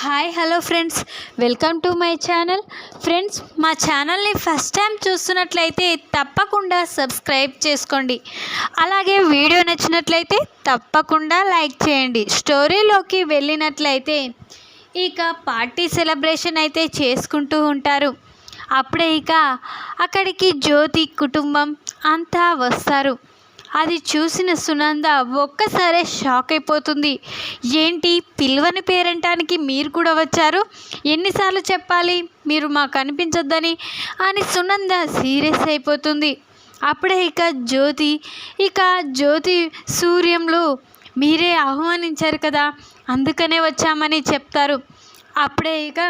Hi hello friends. Welcome to my channel. Friends మా ఛానల్ని first time చూస్తున్నట్లయితే తప్పకుండా సబ్స్క్రైబ్ చేసుకోండి. అలాగే వీడియో నచ్చినట్లయితే తప్పకుండా లైక్ చేయండి. స్టోరీలోకి వెళ్ళినట్లయితే ఇక పార్టీ సెలబ్రేషన్ అయితే చేసుకుంటూ ఉంటారు. అప్పుడే ఇక అక్కడికి జ్యోతి కుటుంబం అంతా వస్తారు. అది చూసిన సునంద ఒక్కసారే షాక్ అయిపోతుంది. ఏంటి పిల్వని పేరంటానికి మీరు కూడా వచ్చారు? ఎన్నిసార్లు చెప్పాలి? మీరు మాకు కనిపించొద్దని అని సునంద సీరియస్ అయిపోతుంది. అప్పుడే ఇక జ్యోతి ఇక జ్యోతి సూర్యంలో మీరే ఆహ్వానించారు కదా అందుకనే వచ్చామని చెప్తారు. అప్పుడే ఇక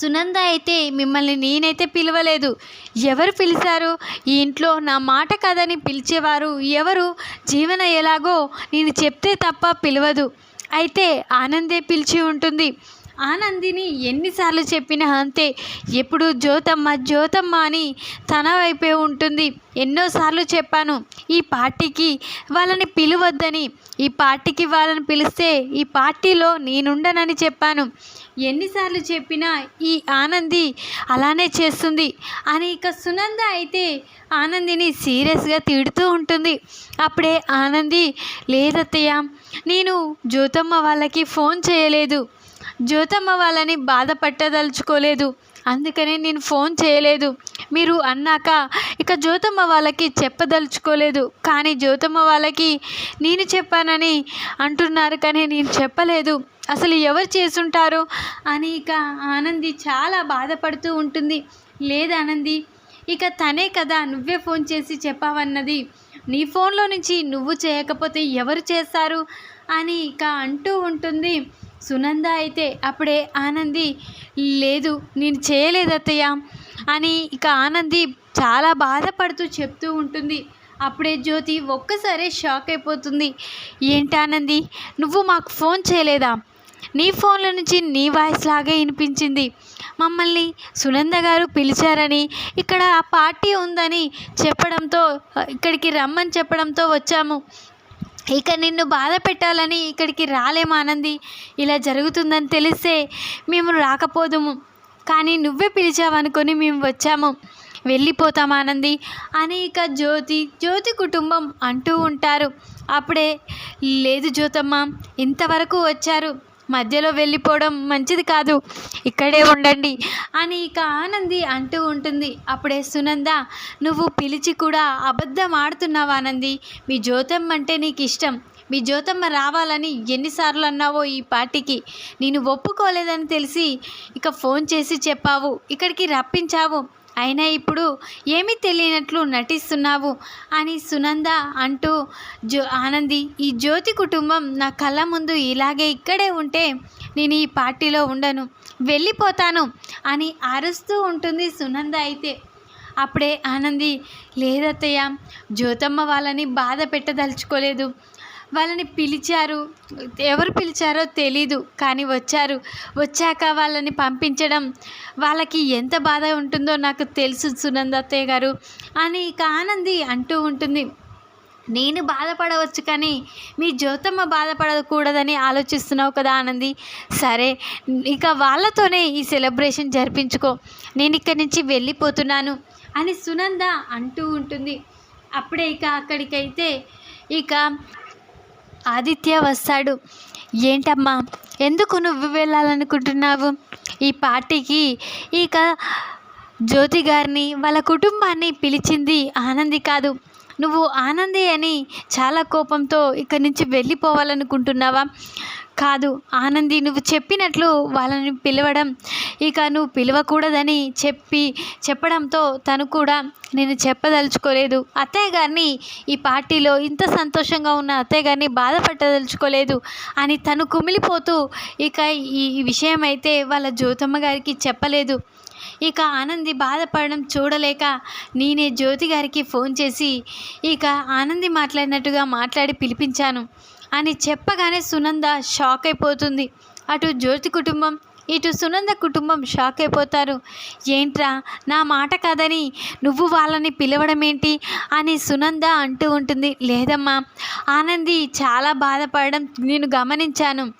సునంద అయితే మిమ్మల్ని నేనైతే పిలవలేదు. ఎవరు పిలిచారు? ఈ ఇంట్లో నా మాట కదని పిలిచేవారు ఎవరు? జీవన ఎలాగో నేను చెప్తే తప్ప పిలవదు. అయితే ఆనందే పిలిచి ఉంటుంది. ఆనందిని ఎన్నిసార్లు చెప్పినా అంతే. ఎప్పుడు జ్యోతమ్మ జ్యోతమ్మ అని తన వైపే ఉంటుంది. ఎన్నోసార్లు చెప్పాను ఈ పార్టీకి వాళ్ళని పిలవద్దని. ఈ పార్టీకి వాళ్ళని పిలిస్తే ఈ పార్టీలో నేనుండనని చెప్పాను. ఎన్నిసార్లు చెప్పినా ఈ ఆనంది అలానే చేస్తుంది అని ఇక సునంద అయితే ఆనందిని సీరియస్గా తిడుతూ ఉంటుంది. అప్పుడే ఆనంది లేదత్తయ్య నేను జ్యోతమ్మ వాళ్ళకి ఫోన్ చేయలేదు. జ్యోతమ్మ వాళ్ళని బాధపట్టదలుచుకోలేదు. అందుకనే నేను ఫోన్ చేయలేదు. మీరు అన్నాక ఇక జ్యోతమ్మ వాళ్ళకి చెప్పదలుచుకోలేదు. కానీ జ్యోతమ్మ వాళ్ళకి నేను చెప్పానని అంటున్నారు కానీ నేను చెప్పలేదు. అసలు ఎవరు చేసుంటారు అని ఇక ఆనంది చాలా బాధపడుతూ ఉంటుంది. లేదు ఆనంది ఇక తనే కదా నువ్వే ఫోన్ చేసి చెప్పావన్నది. నీ ఫోన్లో నుంచి నువ్వు చేయకపోతే ఎవరు చేస్తారు? అని ఇక అంటూ ఉంటుంది. సునంద అయితే అప్పుడే ఆనంది లేదు నేను చేయలేదు అత్తయ్య అని ఇక ఆనంది చాలా బాధపడుతూ చెప్తూ ఉంటుంది. అప్పుడే జ్యోతి ఒక్కసారి షాక్ అయిపోతుంది. ఏంటి ఆనంది నువ్వు మాకు ఫోన్ చేయలేదా? నీ ఫోన్ల నుంచి నీ వాయిస్ లాగే వినిపించింది. మమ్మల్ని సునంద గారు పిలిచారని ఇక్కడ ఆ పార్టీ ఉందని చెప్పడంతో ఇక్కడికి రమ్మని చెప్పడంతో వచ్చాము. ఇక నిన్ను బాధ పెట్టాలని ఇక్కడికి రాలేం ఆనంది. ఇలా జరుగుతుందని తెలిస్తే మేము రాకపోదుము. కానీ నువ్వే పిలిచావనుకొని మేము వచ్చాము. వెళ్ళిపోతాం ఆనంది అని ఇక జ్యోతి జ్యోతి కుటుంబం అంటూ ఉంటారు. అప్పుడే లేదు జ్యోతమ్మ ఇంతవరకు వచ్చారు. మధ్యలో వెళ్ళిపోవడం మంచిది కాదు. ఇక్కడే ఉండండి అని ఇక ఆనంది అంటూ ఉంటుంది. అప్పుడే సునంద నువ్వు పిలిచి కూడా అబద్ధం ఆడుతున్నావు ఆనంది మీ జ్యోతమ్మ అంటే నీకు ఇష్టం. మీ జ్యోతమ్మ రావాలని ఎన్నిసార్లు అన్నావో ఈ పార్టీకి నేను ఒప్పుకోలేదని తెలిసి ఇక ఫోన్ చేసి చెప్పావు. ఇక్కడికి రప్పించావు. అయినా ఇప్పుడు ఏమీ తెలియనట్లు నటిస్తున్నావు? అని సునంద అంటూ జో ఆనంది ఈ జ్యోతి కుటుంబం నా కళ్ళ ముందు ఇలాగే ఇక్కడే ఉంటే నేను ఈ పార్టీలో ఉండను వెళ్ళిపోతాను అని అరుస్తూ ఉంటుంది సునంద అయితే. అప్పుడే ఆనంది లేదత్తయ్య జ్యోతమ్మ వాళ్ళని బాధ పెట్టదలుచుకోలేదు. వాళ్ళని పిలిచారు. ఎవరు పిలిచారో తెలీదు కానీ వచ్చారు. వచ్చాక వాళ్ళని పంపించడం వాళ్ళకి ఎంత బాధ ఉంటుందో నాకు తెలుసు సునందత్తయ్య గారు. అని ఇక ఆనంది అంటూ ఉంటుంది. నేను బాధపడవచ్చు కానీ మీ జ్యోతమ్మ బాధపడకూడదని ఆలోచిస్తున్నావు కదా ఆనంది. సరే ఇక వాళ్ళతోనే ఈ సెలబ్రేషన్ జరిపించుకో. నేను ఇక్కడి నుంచి వెళ్ళిపోతున్నాను అని సునంద అంటూ ఉంటుంది. అప్పుడే ఇక అక్కడికైతే ఇక ఆదిత్య వస్తాడు. ఏంటమ్మా ఎందుకు నువ్వు వెళ్ళాలనుకుంటున్నావు? ఈ పార్టీకి ఇక జ్యోతి గారిని వాళ్ళ కుటుంబాన్ని పిలిచింది ఆనంది కాదు. నువ్వు ఆనంది అని చాలా కోపంతో ఇక్కడి నుంచి వెళ్ళిపోవాలనుకుంటున్నావా? కాదు ఆనంది నువ్వు చెప్పినట్లు వాళ్ళని పిలవడం. ఇక నువ్వు పిలవకూడదని చెప్పి చెప్పడంతో తను కూడా నేను చెప్పదలుచుకోలేదు. అత్తయ్య గారిని ఈ పార్టీలో ఇంత సంతోషంగా ఉన్న అత్తయ్య గారిని బాధపట్టదలుచుకోలేదు అని తను కుమిలిపోతూ ఇక ఈ విషయం అయితే వాళ్ళ జ్యోతమ్మ గారికి చెప్పలేదు. ఇక ఆనంది బాధపడడం చూడలేక నేనే జ్యోతి గారికి ఫోన్ చేసి ఇక ఆనంది మాట్లాడినట్టుగా మాట్లాడి పిలిపించాను. అని చెప్పగానే సునంద షాక్ అయిపోతుంది. అటు జ్యోతి కుటుంబం ఇటు సునంద కుటుంబం షాక్ అయిపోతారు. ఏంట్రా నా మాట కాదని నువ్వు వాళ్ళని పిలవడం ఏంటి అని సునంద అంటూ ఉంటుంది. లేదమ్మా ఆనంది చాలా బాధపడడం నేను గమనించాను.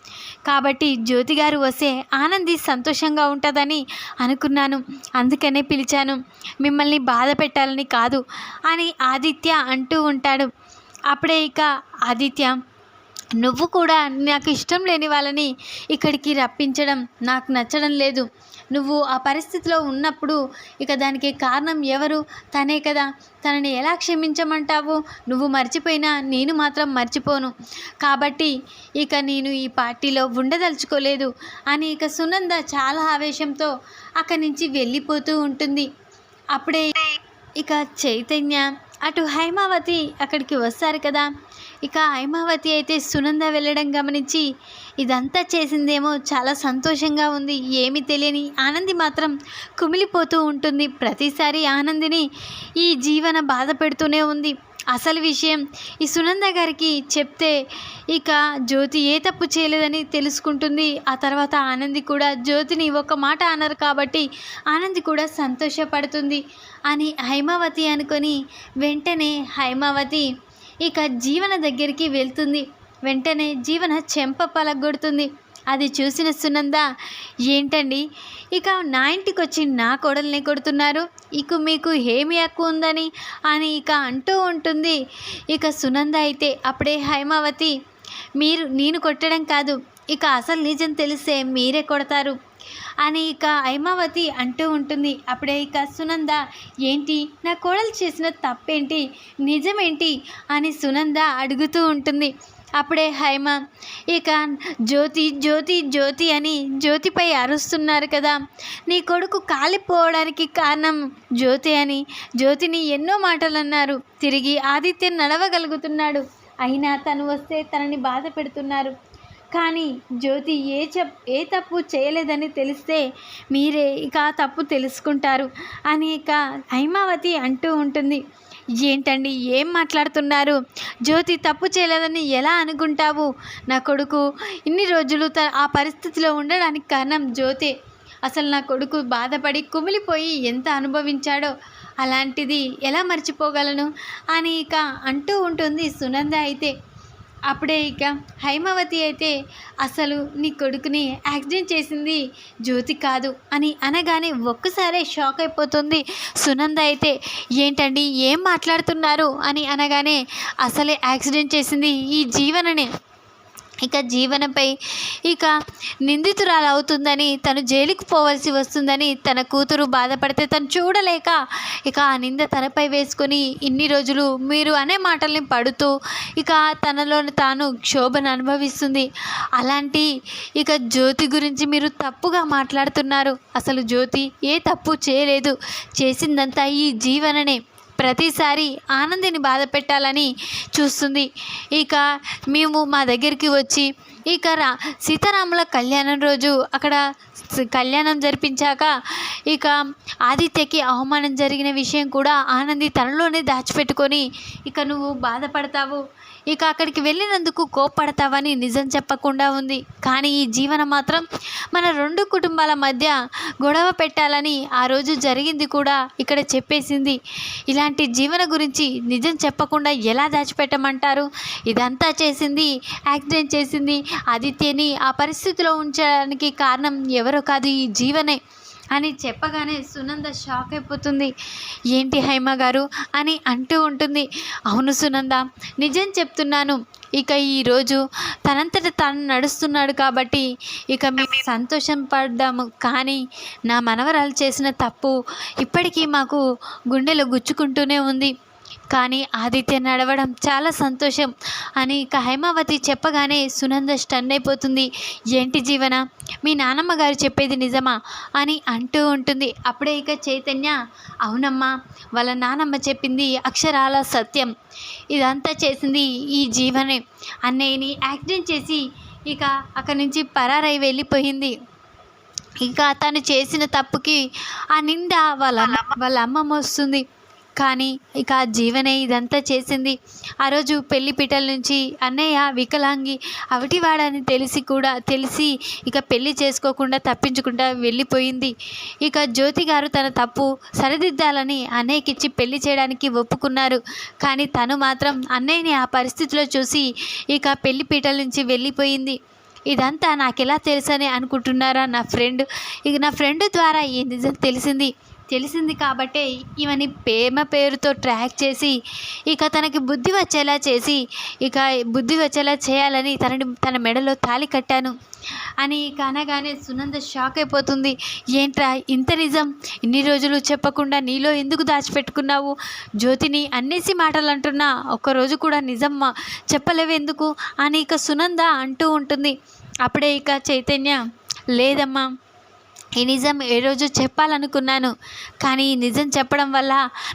కాబట్టి జ్యోతి గారు వస్తే ఆనంది సంతోషంగా ఉంటుందని అనుకున్నాను. అందుకనే పిలిచాను. మిమ్మల్ని బాధ పెట్టాలని కాదు అని ఆదిత్య అంటూ ఉంటాడు. అప్పుడే ఇక ఆదిత్య నువ్వు కూడా నాకు ఇష్టం లేని వాళ్ళని ఇక్కడికి రప్పించడం నాకు నచ్చడం లేదు. నువ్వు ఆ పరిస్థితిలో ఉన్నప్పుడు ఇక దానికి కారణం ఎవరు? తనే కదా. తనని ఎలా క్షమించమంటావు? నువ్వు మర్చిపోయినా నేను మాత్రం మర్చిపోను. కాబట్టి ఇక నేను ఈ పార్టీలో ఉండదలుచుకోలేదు అని ఇక సునంద చాలా ఆవేశంతో అక్కడి నుంచి వెళ్ళిపోతూ ఉంటుంది. అప్పుడే ఇక చైతన్య అటు హైమావతి అక్కడికి వస్తారు కదా. ఇక హైమావతి అయితే సునంద వెళ్ళడం గమనించి ఇదంతా చేసిందేమో చాలా సంతోషంగా ఉంది. ఏమీ తెలియని ఆనంది మాత్రం కుమిలిపోతూ ఉంటుంది. ప్రతిసారి ఆనందిని ఈ జీవన బాధ పెడుతూనే ఉంది. అసలు విషయం. ఈ సునంద గారికి చెప్తే ఇక జ్యోతి ఏ తప్పు చేయలేదని తెలుసుకుంటుంది. ఆ తర్వాత ఆనంది కూడా జ్యోతిని ఒక మాట అన్నారు కాబట్టి ఆనంది కూడా సంతోషపడుతుంది అని హైమావతి అనుకొని వెంటనే హైమావతి ఇక జీవన దగ్గరికి వెళ్తుంది. వెంటనే జీవన చెంప పలగొడుతుంది. అది చూసిన సునంద ఏంటండి? ఇక నా ఇంటికి వచ్చి నా కోడల్ని కొడుతున్నారు. ఇక మీకు ఏమి హక్కు ఉందని? అని ఇక అంటూ ఉంటుంది. ఇక సునంద అయితే అప్పుడే హైమావతి మీరు నేను కొట్టడం కాదు. ఇక అసలు నిజం తెలిస్తే మీరే కొడతారు. అని ఇక హైమావతి అంటూ ఉంటుంది. అప్పుడే ఇక సునంద ఏంటి? నా కోడలు చేసిన తప్పేంటి? నిజమేంటి? అని సునంద అడుగుతూ ఉంటుంది. అప్పుడే హైమ ఇక జ్యోతి జ్యోతి జ్యోతి అని జ్యోతిపై అరుస్తున్నారు కదా. నీ కొడుకు కాలిపోవడానికి కారణం జ్యోతి అని జ్యోతిని ఎన్నో మాటలు అన్నారు తిరిగి ఆదిత్య నడవగలుగుతున్నాడు. అయినా తను వస్తే తనని బాధ పెడుతున్నారు. కానీ జ్యోతి ఏ చెప్ ఏ తప్పు చేయలేదని తెలిస్తే మీరే ఇక తప్పు తెలుసుకుంటారు అని ఇక హైమావతి అంటూ ఉంటుంది. ఏంటండి ఏం మాట్లాడుతున్నారు? జ్యోతి తప్పు చేయలేదని ఎలా అనుకుంటావు? నా కొడుకు ఇన్ని రోజులు త ఆ పరిస్థితిలో ఉండడానికి కారణం జ్యోతి. అసలు నా కొడుకు బాధపడి కుమిలిపోయి ఎంత అనుభవించాడో? అలాంటిది ఎలా మర్చిపోగలను? అని ఇక అంటూ ఉంటుంది సునంద అయితే. అప్పుడే ఇక హైమావతి అయితే అసలు నీ కొడుకుని యాక్సిడెంట్ చేసింది జ్యోతి కాదు అని అనగానే ఒక్కసారే షాక్ అయిపోతుంది. సునంద అయితే ఏంటండి ఏం మాట్లాడుతున్నారు? అని అనగానే అసలే యాక్సిడెంట్ చేసింది ఈ జీవననే. ఇక జీవనపై ఇక నిందితురాలు అవుతుందని తను జైలుకు పోవలసి వస్తుందని తన కూతురు బాధపడితే తను చూడలేక ఇక ఆ నింద తనపై వేసుకొని ఇన్ని రోజులు మీరు అనే మాటల్ని పడుతూ ఇక తనలోని తాను క్షోభను అనుభవిస్తుంది. అలాంటి ఇక జ్యోతి గురించి మీరు తప్పుగా మాట్లాడుతున్నారు. అసలు జ్యోతి ఏ తప్పు చేయలేదు. చేసిందంతా ఈ జీవననే. ప్రతిసారి ఆనందిని బాధ పెట్టాలని చూస్తుంది. ఇక మేము మా దగ్గరికి వచ్చి ఇక రా సీతారాముల కళ్యాణం రోజు అక్కడ కళ్యాణం జరిపించాక ఇక ఆదిత్యకి అవమానం జరిగిన విషయం కూడా ఆనంది తనలోనే దాచిపెట్టుకొని ఇక నువ్వు బాధపడతావు. ఇక అక్కడికి వెళ్ళినందుకు కోప్పడతావని నిజం చెప్పకుండా ఉంది. కానీ ఈ జీవన మాత్రం మన రెండు కుటుంబాల మధ్య గొడవ పెట్టాలని ఆ రోజు జరిగింది కూడా ఇక్కడ చెప్పేసింది. ఇలాంటి జీవన గురించి నిజం చెప్పకుండా ఎలా దాచిపెట్టమంటారు? ఇదంతా చేసింది యాక్సిడెంట్ చేసింది ఆదిత్యని ఆ పరిస్థితిలో ఉంచడానికి కారణం ఎవరో కాదు ఈ జీవనే అని చెప్పగానే సునంద షాక్ అయిపోతుంది. ఏంటి హైమ గారు? అని అంటూ ఉంటుంది. అవును సునంద నిజం చెప్తున్నాను. ఇక ఈరోజు తనంతట తను నడుస్తున్నాడు కాబట్టి ఇక మేము సంతోషం పడ్డాము. కానీ నా మనవరాలు చేసిన తప్పు ఇప్పటికీ మాకు గుండెలో గుచ్చుకుంటూనే ఉంది. కానీ ఆదిత్య నడవడం చాలా సంతోషం అని ఇక హైమావతి చెప్పగానే సునంద స్టన్ అయిపోతుంది. ఏంటి జీవన? మీ నానమ్మ గారు చెప్పేది నిజమా? అని అంటూ ఉంటుంది. అప్పుడే ఇక చైతన్య అవునమ్మా వాళ్ళ నానమ్మ చెప్పింది అక్షరాల సత్యం. ఇదంతా చేసింది ఈ జీవనే. అన్నయ్యని యాక్సిడెంట్ చేసి ఇక అక్కడి నుంచి పరారై వెళ్ళిపోయింది. ఇంకా తను చేసిన తప్పుకి ఆ నింద వాళ్ళ వాళ్ళ అమ్మ మోస్తుంది కానీ ఇక జీవనే ఇదంతా చేసింది. ఆ రోజు పెళ్ళి పీటల నుంచి అన్నయ్య వికలాంగి అవిటివాడని తెలిసి కూడా తెలిసి ఇక పెళ్ళి చేసుకోకుండా తప్పించుకుంటా వెళ్ళిపోయింది. ఇక జ్యోతి గారు తన తప్పు సరిదిద్దాలని అన్నయ్యకిచ్చి పెళ్ళి చేయడానికి ఒప్పుకున్నారు. కానీ తను మాత్రం అన్నయ్యని ఆ పరిస్థితిలో చూసి ఇక పెళ్ళి పీటల నుంచి వెళ్ళిపోయింది. ఇదంతా నాకు ఎలా తెలుసని అనుకుంటున్నారా నా ఫ్రెండ్? ఇక నా ఫ్రెండ్ ద్వారా ఈ నిజం తెలిసింది. తెలిసింది కాబట్టే ఈమెని ప్రేమ పేరుతో ట్రాక్ చేసి ఇక తనకి బుద్ధి వచ్చేలా చేసి ఇక బుద్ధి వచ్చేలా చేయాలని తనని తన మెడలో తాళి కట్టాను. అని ఇక అనగానే సునంద షాక్ అయిపోతుంది. ఏంట్రా ఇంత నిజం? ఇన్ని రోజులు చెప్పకుండా నీలో ఎందుకు దాచిపెట్టుకున్నావు? జ్యోతిని అన్నేసి మాటలు అంటున్నా ఒక్కరోజు కూడా నిజమ్మా చెప్పలేవెందుకు అని ఇక సునంద అంటూ ఉంటుంది. అప్పుడే ఇక చైతన్య లేదమ్మా ఈ నిజం ఏ రోజు చెప్పాలనుకున్నాను. కానీ ఈ నిజం చెప్పడం వల్ల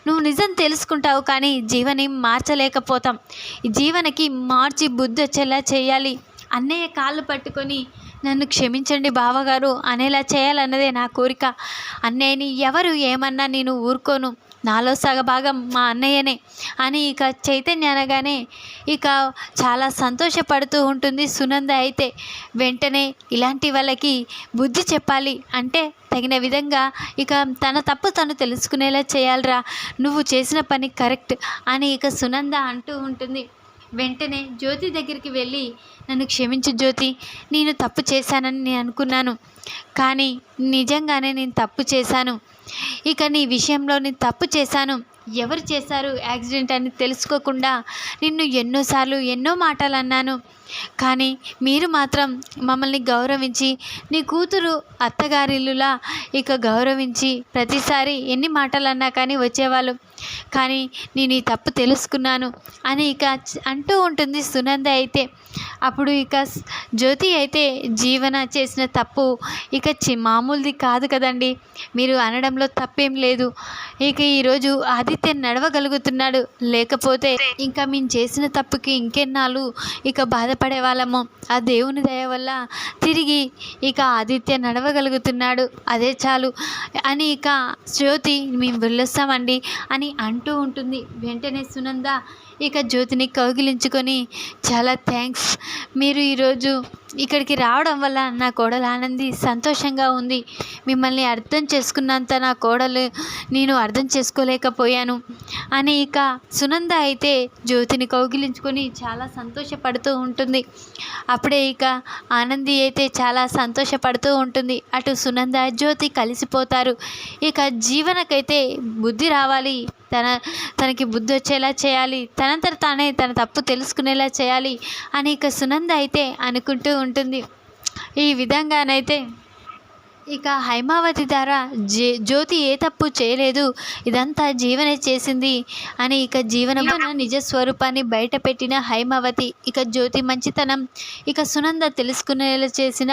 నువ్వు నిజం తెలుసుకుంటావు కానీ జీవని మార్చలేకపోతాం. ఈ జీవనకి మార్చి బుద్ధి వచ్చేలా చేయాలి. అన్నయ్య కాళ్ళు పట్టుకొని నన్ను క్షమించండి బావగారు అనేలా చేయాలన్నదే నా కోరిక. అన్నయ్యని ఎవరు ఏమన్నా నేను ఊరుకోను. నాలో సగభాగం మా అన్నయ్యనే అని ఇక చైతన్య అనగానే ఇక చాలా సంతోషపడుతూ ఉంటుంది సునంద అయితే. వెంటనే ఇలాంటి వాళ్ళకి బుద్ధి చెప్పాలి అంటే తగిన విధంగా ఇక తన తప్పు తను తెలుసుకునేలా చేయాలిరా నువ్వు చేసిన పని కరెక్ట్ అని ఇక సునంద అంటూ ఉంటుంది. వెంటనే జ్యోతి దగ్గరికి వెళ్ళి నన్ను క్షమించు జ్యోతి నేను తప్పు చేశానని నేను అనుకున్నాను. కానీ నిజంగానే నేను తప్పు చేశాను. ఇక నీ విషయంలో నేను తప్పు చేశాను. ఎవరు చేశారు యాక్సిడెంట్ అని తెలుసుకోకుండా నిన్ను ఎన్నోసార్లు ఎన్నో మాటలు అన్నాను కానీ మీరు మాత్రం మమ్మల్ని గౌరవించి నీ కూతురు అత్తగారిల్లులా ఇక గౌరవించి ప్రతిసారి ఎన్ని మాటలు అన్నా కానీ వచ్చేవాళ్ళు. కానీ నేను ఈ తప్పు తెలుసుకున్నాను అని ఇక అంటూ ఉంటుంది సునంద అయితే. అప్పుడు ఇక జ్యోతి అయితే జీవన చేసిన తప్పు ఇక చి మామూలుది కాదు కదండి. మీరు అనడంలో తప్పేం లేదు. ఇక ఈరోజు ఆదిత్య నడవగలుగుతున్నాడు. లేకపోతే ఇంకా మేము చేసిన తప్పుకి ఇంకెన్నాళ్ళు ఇక బాధపడే వాళ్ళము ఆ దేవుని దయ వల్ల తిరిగి ఇక ఆదిత్య నడవగలుగుతున్నాడు. అదే చాలు అని ఇక జ్యోతి మేము వెళ్ళొస్తామండి అని అంటూ ఉంటుంది. వెంటనే సునంద ఇక జ్యోతిని కౌగిలించుకొని చాలా థ్యాంక్స్. మీరు ఈరోజు ఇక్కడికి రావడం వల్ల నా కోడలు ఆనంది సంతోషంగా ఉంది. మిమ్మల్ని అర్థం చేసుకున్నంత నా కోడలు నేను అర్థం చేసుకోలేకపోయాను అని ఇక సునంద అయితే జ్యోతిని కౌగిలించుకొని చాలా సంతోషపడుతూ ఉంటుంది. అప్పుడే ఇక ఆనంది అయితే చాలా సంతోషపడుతూ ఉంటుంది. అటు సునంద జ్యోతి కలిసిపోతారు. ఇక జీవనకైతే బుద్ధి రావాలి. తన తనకి బుద్ధి వచ్చేలా చేయాలి. తనంతట తానే తన తప్పు తెలుసుకునేలా చేయాలి అని ఇక సునంద అయితే అనుకుంటూ ఉంటుంది. ఈ విధంగానైతే ఇక హైమావతి ద్వారా జే జ్యోతి ఏ తప్పు చేయలేదు. ఇదంతా జీవనే చేసింది అని ఇక జీవనమున నిజ స్వరూపాన్ని బయటపెట్టిన హైమావతి ఇక జ్యోతి మంచితనం. ఇక సునంద తెలుసుకునేలా చేసిన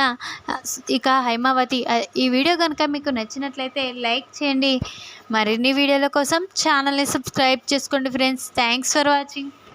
ఇక హైమావతి. ఈ వీడియో కనుక మీకు నచ్చినట్లయితే లైక్ చేయండి. మరిన్ని వీడియోల కోసం ఛానల్ని సబ్స్క్రైబ్ చేసుకోండి ఫ్రెండ్స్. Thanks for watching.